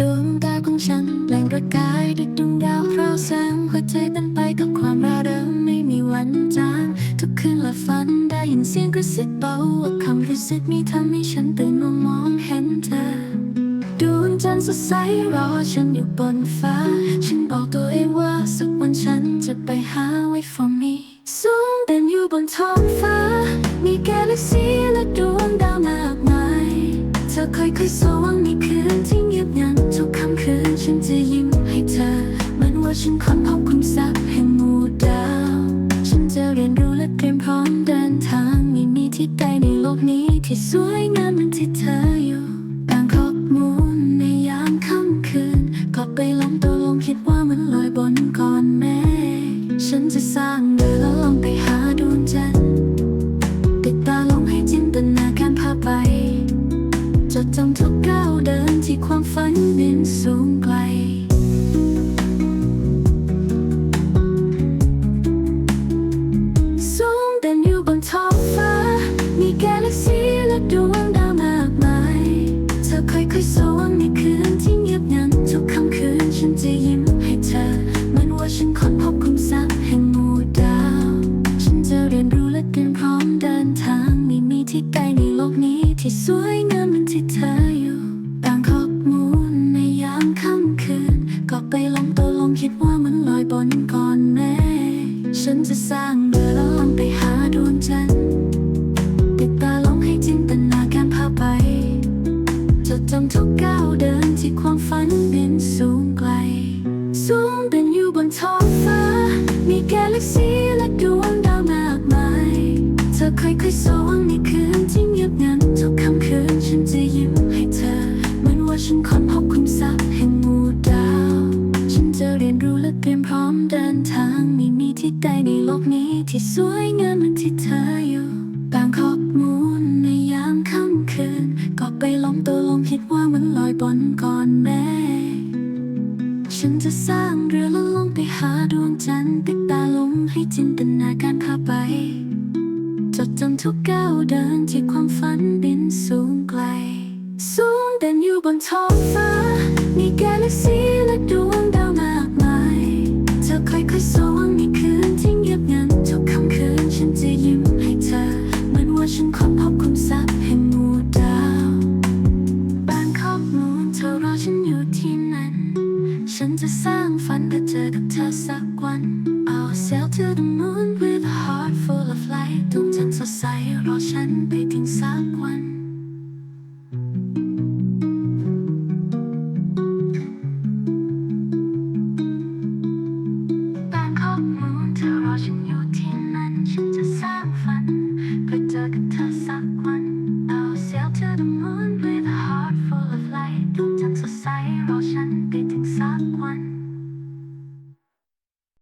ดวงตาของฉันแหลงประกายด้วยดวงดาวพราวแสงหัวใจเต้นไปกับความระเริงไม่มีวันจางทุกคืนละฝันได้ยินเสียงกระซิบเบาว่าคำกระซิบมีทำให้ฉันตื่นมามองเห็นเธอดวงจันทร์สดใสรอฉันอยู่บนฟ้า ฉันบอกตัวเองว่าสักวันฉันจะไปหาไว้ for me สูงเด่นอยู่บนท้องฟ้า มีกาแล็กซีและดวงดาวมากมาย เธอค่อยๆสว่างมี ธอเหมือนว่าฉันค้นพบคุณทรัพย์แห่งหมู่ดาว ฉันจะเรียนรู้และเตรียมพร้อมเดินทางไม่มีที่ใดในโลกนี้ที่สวยงามเหมือนที่เธออยู่บางคอมูนในยามค่ำคืนก็ไปลงตัวลงคิดว่ามันลอยบนก้อนเมฆฉันจะสร้างเรือแล้วลองไปหาดวงจันทร์ติดตาลงให้จินตนาการพาไปจดจำทุกก้าวเดินที่ความฝันบินสูงไกล งเรือล้วลองไปหาดวงจันทร์ติดตาลองให้จินตนาการพาไป จดจำทุกก้าวเดินที่ความฝันบินสูงไกล สูงเด่นอยู่บนท้องฟ้า มีกาแล็กซีและดวงดาวมากมาย เธอค่อยๆสว่างในคืนที่เงียบงัน ที่ใดในโลกนี้ที่สวยงามเหมือนที่เธออยู่บางคอกมูนในยามค่ำคืนก็ไปลองตัวลงคิดว่ามันลอยบนก้อนเมฆฉันจะสร้างเรือแล้วลงไปหาดวงจันทร์ติดตาลงให้จินตนาการพาไปจดจำทุกก้าวเดินที่ความฝันบินสูงไกล สูงเด่นอยู่บนท้องฟ้ามีกาแล็กซี ฝันเพื่อเจอกับเธอสักวัน I'll sail to the moon with a heart full of light ดวงจันทร์สดใสรอฉันไป